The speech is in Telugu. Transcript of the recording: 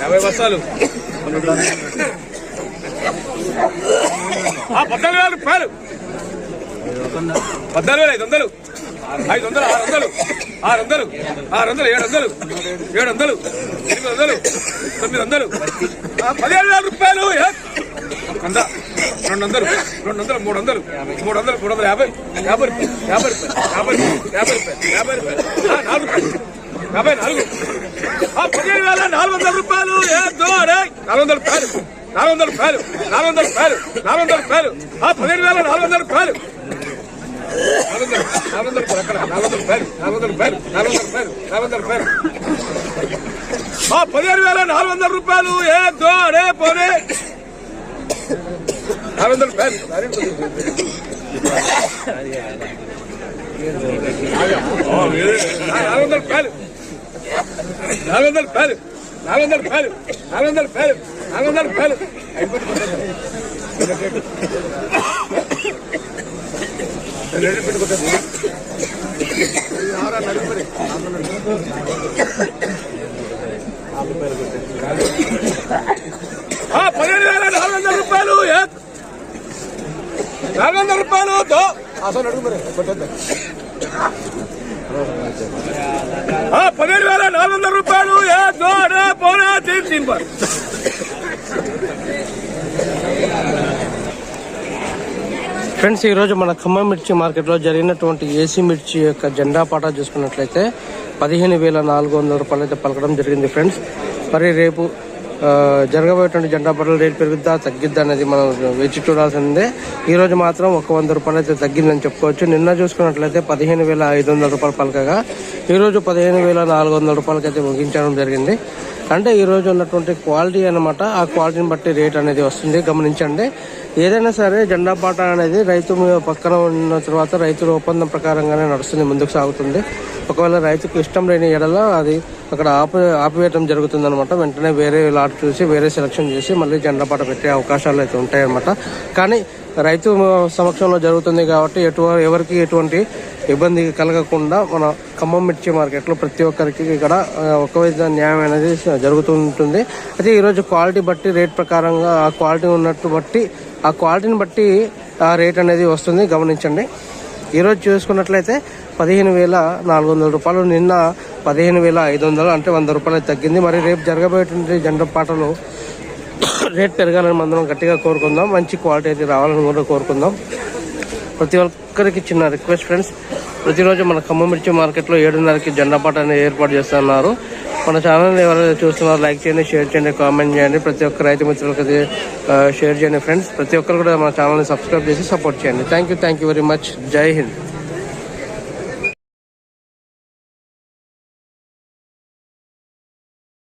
యాభై బస్తాలు. పద్నాలుగు వేల రూపాయలు పద్నాలుగు వేల ఐదు వందలు. ఐదు వందలు ఆరు వందలు ఆరు వందలు ఆరు వందలు ఏడు వందలు ఏడు వందలు ఎనిమిది వందలు తొమ్మిది వందలు. ఆ, పదిహేడు వేల రూపాయలు ఏ? వంద రెండు వందలు రెండు వందలు మూడు వందలు మూడు వందలు మూడు వందల యాభై యాభై రూపాయలు యాభై రూపాయలు యాభై రూపాయలు యాభై రూపాయలు యాభై రూపాయలు నాలుగు రూపాయలు యాభై నాలుగు. ఆ, పదిహేడు వేల నాలుగు వందల రూపాయలు నాలుగు వందల రూపాయలు. నాలుగు వందల రూపాయలు నాలుగు వందల రూపాయలు నాలుగు వందల రూపాయలు. ఆ పదిహేడు వేల నాలుగు వందల రూపాయలు. నాలుగు వందల రూపాయలు నాలుగు వందల రూపాయలు నాలుగు వందల రూపాయలు నాలుగు వందల రూపాయలు నాలుగు వందల రూపాయలు. ఆ పదిహేడు వేల నాలుగు వందల రూపాయలు ఏ దోడే పోనే. నాలుగు వందల రూపాయలు. నాలుగు వందల రూపాయలు. నాలుగు వందల రూపాయలు. నాలుగు వందల రూపాయలు. నాలుగు వందల రూపాయలు. నాలుగు పదిహేడు వేల నాలుగు వందల రూపాయలు నాలుగు వందల రూపాయలు అసలు అడుగు మరి కొట్టేద్దాం. పదిహేడు వేల నాలుగు వందల రూపాయలు ఏ దో ఫ్రెండ్స్ ఈరోజు మన ఖమ్మం మిర్చి మార్కెట్లో జరిగినటువంటి ఏసీ మిర్చి యొక్క జెండా పాట చూసుకున్నట్లయితే పదిహేను వేల నాలుగు వందల రూపాయలు అయితే పలకడం జరిగింది ఫ్రెండ్స్ మరి రేపు జరగబోయేటువంటి జెండా పాటలు రేటు పెరుగుద్దా తగ్గిద్దా అనేది మనం వేచి చూడాల్సిందే. ఈ రోజు మాత్రం ఒక వంద రూపాయలు అయితే తగ్గిందని చెప్పుకోవచ్చు. నిన్న చూసుకున్నట్లయితే పదిహేను వేల ఐదు వందల రూపాయలు పలకగా ఈ రోజు పదిహేను వేల నాలుగు వందల రూపాయలకైతే ముగించడం జరిగింది. అంటే ఈ రోజు ఉన్నటువంటి క్వాలిటీ అనమాట ఆ క్వాలిటీని బట్టి రేట్ అనేది వస్తుంది. గమనించండి. ఏదైనా సరే జెండా పాట అనేది రైతు మీద పక్కన ఉన్న తర్వాత రైతుల ఒప్పందం ప్రకారంగానే నడుస్తుంది ముందుకు సాగుతుంది. ఒకవేళ రైతుకు ఇష్టం లేని ఎడల అది అక్కడ ఆపి ఆపివేయటం జరుగుతుంది అనమాట వెంటనే వేరే లాట్ చూసి వేరే సెలక్షన్ చేసి మళ్ళీ జెండా పాట పెట్టే అవకాశాలు అయితే ఉంటాయన్నమాట. కానీ రైతు సమక్షంలో జరుగుతుంది కాబట్టి ఎటు ఎవరికి ఎటువంటి ఇబ్బంది కలగకుండా మన ఖమ్మం మిర్చి మార్కెట్లో ప్రతి ఒక్కరికి ఇక్కడ ఒక విధ న్యాయం అనేది జరుగుతూ ఉంటుంది అయితే ఈరోజు క్వాలిటీ బట్టి రేట్ ప్రకారంగా ఆ క్వాలిటీ ఉన్నట్టు బట్టి ఆ క్వాలిటీని బట్టి ఆ రేట్ అనేది వస్తుంది. గమనించండి. ఈరోజు చూసుకున్నట్లయితే పదిహేను వేల నాలుగు వందల రూపాయలు నిన్న పదిహేను వేల ఐదు వందలు అంటే వంద రూపాయలు తగ్గింది. మరి రేపు జరగబోయేటువంటి జెండా పాటలు రేట్ పెరగాలని మనం గట్టిగా కోరుకుందాం. మంచి క్వాలిటీ అయితే రావాలని కూడా కోరుకుందాం. ప్రతి ఒక్కరికి చిన్న రిక్వెస్ట్ ఫ్రెండ్స్ ప్రతిరోజు మన ఖమ్మం మిర్చి మార్కెట్లో ఏడున్నరకి జెండా పాట అనేది ఏర్పాటు చేస్తున్నారు. మన ఛానల్ ఎవరైనా చూస్తున్నారు లైక్ చేయండి షేర్ చేయండి కామెంట్ చేయండి. ప్రతి ఒక్క రైతు మిత్రులకు అది, uh, షేర్ చేయండి ఫ్రెండ్స్ ప్రతి ఒక్కరు కూడా మన ఛానల్ని సబ్స్క్రైబ్ చేసి సపోర్ట్ చేయండి. Thank you thank you very much జై హింద్